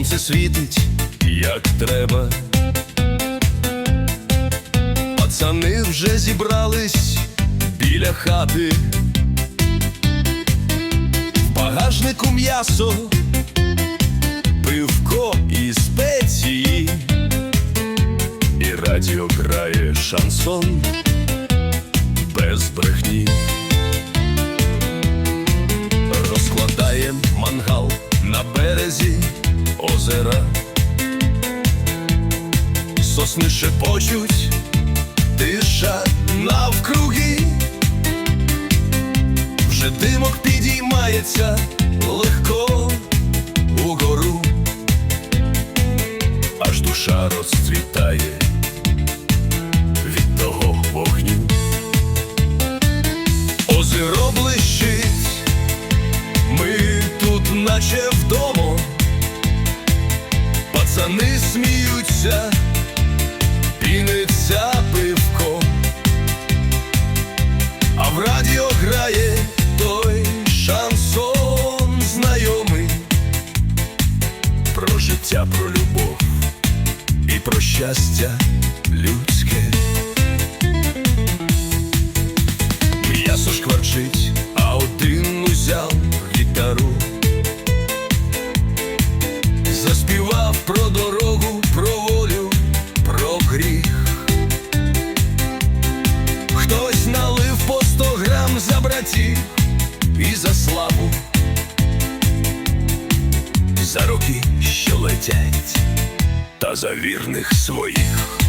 все світить, як треба. Пацани вже зібрались біля хати. В багажнику м'ясо, пивко і спеції, і радіо грає шансон без брехні. Озера. Сосни шепочуть, тиша навкруги. Вже димок підіймається легко угору, аж душа розцвітає від того вогню. Озеро блищить, ми тут наче пацани сміються, піниться пивко, а в радіо грає той шансон знайомий про життя, про любов і про щастя людське. М'ясо шкварчить, грам і за славу, за роки, що летять, та за вірних своїх.